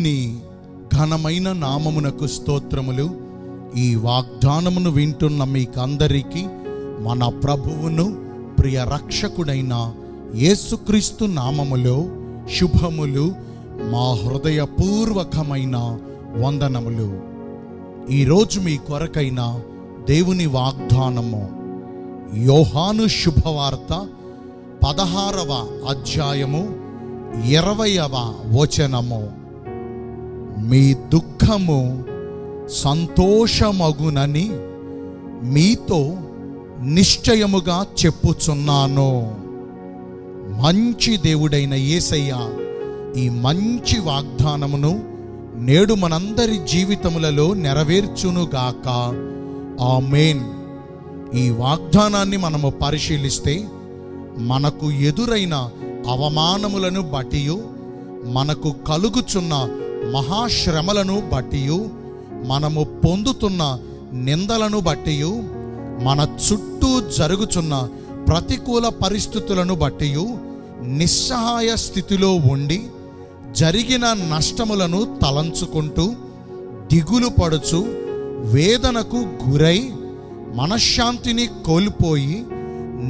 దేవుని ఘనమైన నామమునకు స్తోత్రములు. ఈ వాగ్దానమును వింటున్న మీకందరికీ మన ప్రభువును ప్రియ రక్షకుడైన యేసుక్రీస్తు నామములో శుభములు మా హృదయపూర్వకమైన వందనములు. ఈరోజు మీ కొరకైన దేవుని వాగ్దానము. యోహాను శుభవార్త పదహారవ అధ్యాయము ఇరవయవ వచనము. మీ దుఃఖము సంతోషమగునని మీతో నిశ్చయముగా చెప్పుచున్నాను. మంచి దేవుడైన యేసయ్య ఈ మంచి వాగ్దానమును నేడు మనందరి జీవితములలో నెరవేర్చునుగాక. మెయిన్ ఈ వాగ్దానాన్ని మనము పరిశీలిస్తే మనకు ఎదురైన అవమానములను బట్టి మనకు కలుగుచున్న మహాశ్రమలను బట్టి మనము పొందుతున్న నిందలను బట్టి మన చుట్టూ జరుగుచున్న ప్రతికూల పరిస్థితులను బట్టి నిస్సహాయ స్థితిలో ఉండి జరిగిన నష్టములను తలంచుకుంటూ దిగులు పడుచు వేదనకు గురై మనశ్శాంతిని కోల్పోయి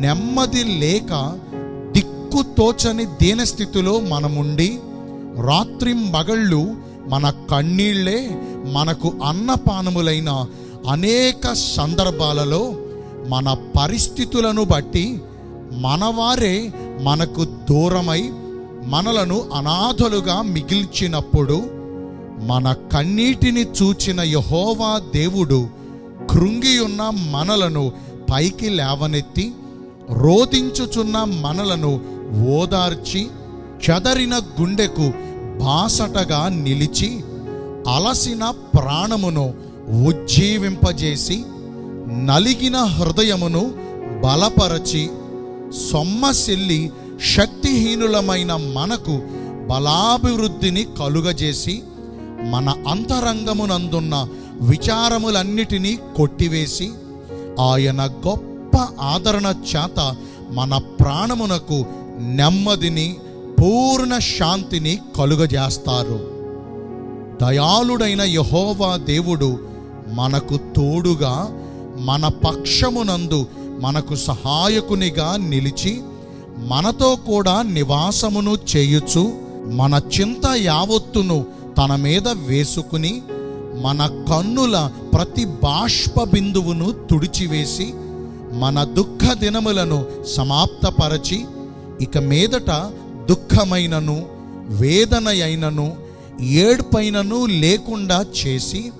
నెమ్మది లేక దిక్కుతోచని దీనస్థితిలో మనముండి రాత్రింబగళ్ళు మన కన్నీళ్ళే మనకు అన్నపానములైన అనేక సందర్భాలలో మన పరిస్థితులను బట్టి మనవారే మనకు దూరమై మనలను అనాథలుగా మిగిల్చినప్పుడు మన కన్నీటిని చూచిన యహోవా దేవుడు కృంగియున్న మనలను పైకి లేవనెత్తి రోధించుచున్న మనలను ఓదార్చి చెదరిన గుండెకు బాసటగా నిలిచి అలసిన ప్రాణమును ఉజ్జీవింపజేసి నలిగిన హృదయమును బలపరచి సొమ్మసిల్లి శక్తిహీనులమైన మనకు బలాభివృద్ధిని కలుగజేసి మన అంతరంగమునందున్న విచారములన్నిటినీ కొట్టివేసి ఆయన గొప్ప ఆదరణ చేత మన ప్రాణమునకు నెమ్మదిని పూర్ణ శాంతిని కలుగజేస్తారు. దయాళుడైన యహోవా దేవుడు మనకు తోడుగా మన పక్షమునందు మనకు సహాయకునిగా నిలిచి మనతో కూడా నివాసమును చేయుచు మన చింత యావత్తును తన మీద వేసుకుని మన కన్నుల ప్రతి బాష్ప బిందువును తుడిచివేసి మన దుఃఖ దినములను సమాప్తపరచి ఇక మీదట దుఃఖమైనను వేదన అయినను ఏడ్పైనను లేకుండా చేసి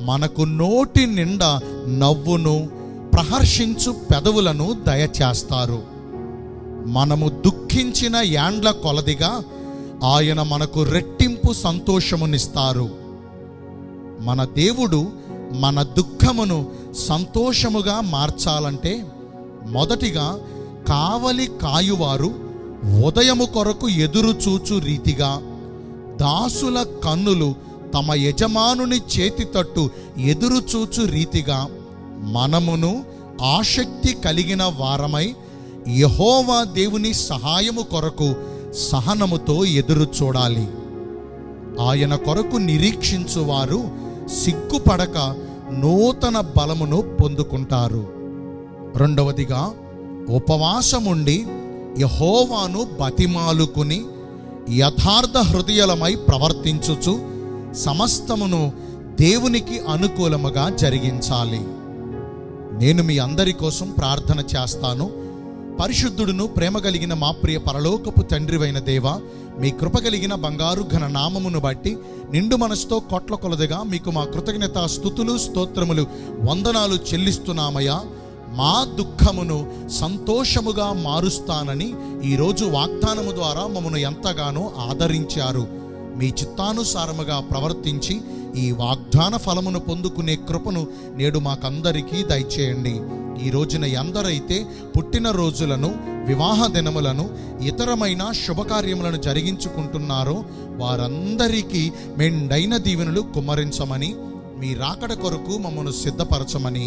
మనకు నోటి నిండా నవ్వును ప్రహర్షించు పెదవులను దయచేస్తారు. మనము దుఃఖించిన యాండ్ల కొలదిగా ఆయన మనకు రెట్టింపు సంతోషమునిస్తారు. మన దేవుడు మన దుఃఖమును సంతోషముగా మార్చాలంటే మొదటిగా కావలి కాయువారు ఉదయము కొరకు ఎదురు చూచు రీతిగా దాసుల కన్నులు తమ యజమానుని చేతి తట్టు ఎదురు చూచు రీతిగా మనమును ఆసక్తి కలిగిన వారమై యహోవా దేవుని సహాయము కొరకు సహనముతో ఎదురు చూడాలి. ఆయన కొరకు నిరీక్షించువారు సిగ్గుపడక నూతన బలమును పొందుకుంటారు. రెండవదిగా ఉపవాసముండి యహోవాను బతిమాలుకుని యథార్థ హృదయలమై ప్రవర్తించుచు సమస్తమును దేవునికి అనుకూలముగా జరిగించాలి. నేను మీ అందరి కోసం ప్రార్థన చేస్తాను. పరిశుద్ధుడును ప్రేమ కలిగిన మా ప్రియ పరలోకపు తండ్రివైన దేవ మీ కృప కలిగిన బంగారు ఘన నామమును బట్టి నిండు మనసుతో కొట్ల కొలదిగా మీకు మా కృతజ్ఞత స్థుతులు స్తోత్రములు వందనాలు చెల్లిస్తున్నామయ్యా. మా దుఃఖమును సంతోషముగా మారుస్తానని ఈరోజు వాగ్దానము ద్వారా మమ్మను ఎంతగానో ఆదరించారు. మీ చిత్తానుసారముగా ప్రవర్తించి ఈ వాగ్దాన ఫలమును పొందుకునే కృపను నేడు మాకందరికీ దయచేయండి. ఈ రోజున ఎందరైతే పుట్టినరోజులను వివాహ దినములను ఇతరమైన శుభకార్యములను జరిగించుకుంటున్నారో వారందరికీ మెండైన దీవెనలు కుమ్మరించమని మీ రాకడ కొరకు మమ్మను సిద్ధపరచమని